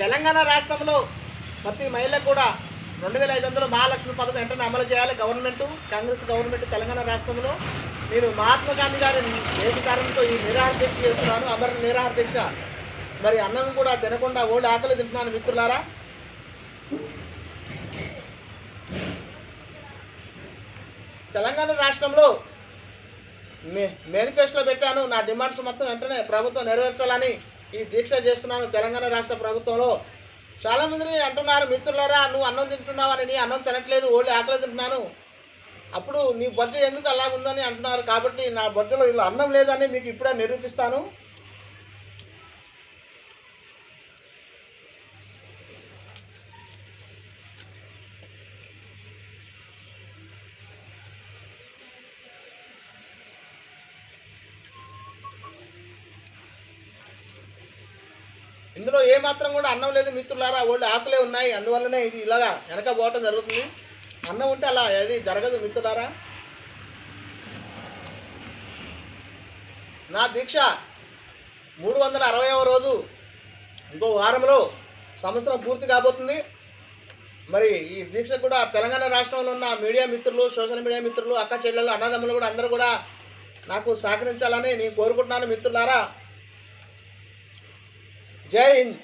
తెలంగాణ రాష్ట్రంలో ప్రతి మహిళకు కూడా రెండు వేల ఐదు వందలు మహాలక్ష్మి పథకం వెంటనే అమలు చేయాలి. గవర్నమెంట్ కాంగ్రెస్ గవర్నమెంట్ తెలంగాణ రాష్ట్రంలో. నేను మహాత్మా గాంధీ గారి దేశ కారణంతో ఈ నిరాహార దీక్ష చేస్తున్నాను. అమర నిరాహార దీక్ష. మరి అన్నం కూడా తినకుండా ఓళ్ళు ఆకలి తింటున్నాను మిత్రులారా. తెలంగాణ రాష్ట్రంలో మే మేనిఫెస్టోలో పెట్టాను. నా డిమాండ్స్ మొత్తం వెంటనే ప్రభుత్వం నెరవేర్చాలని ఈ దీక్ష చేస్తున్నాను తెలంగాణ రాష్ట్ర ప్రభుత్వంలో. చాలామంది అంటున్నారు మిత్రులారా నువ్వు అన్నం తింటున్నావని నీ అన్నం తినట్లేదు ఓళ్ళు ఆకలి తింటున్నాను. అప్పుడు నీ బొజ్జ ఎందుకు అలాగుందని అంటున్నారు కాబట్టి నా బొజ్జలో ఇలా అన్నం లేదని మీకు ఇప్పుడే నిరూపిస్తాను. ఇందులో ఏ మాత్రం కూడా అన్నం లేదు మిత్రులారా వాళ్ళు ఆకులే ఉన్నాయి. అందువల్లనే ఇది ఇలాగా వెనక పోవటం జరుగుతుంది. అన్నం ఉంటే అలా అది జరగదు మిత్రులారా. నా దీక్ష మూడు వందల అరవైవ రోజు ఇంకో వారంలో సంవత్సరం పూర్తి కాబోతుంది. మరి ఈ దీక్ష కూడా తెలంగాణ రాష్ట్రంలో ఉన్న మీడియా మిత్రులు సోషల్ మీడియా మిత్రులు అక్క చెల్లెలు అన్నదమ్ములు కూడా అందరూ కూడా నాకు సహకరించాలని నేను కోరుకుంటున్నాను మిత్రులారా. જય હિન્દ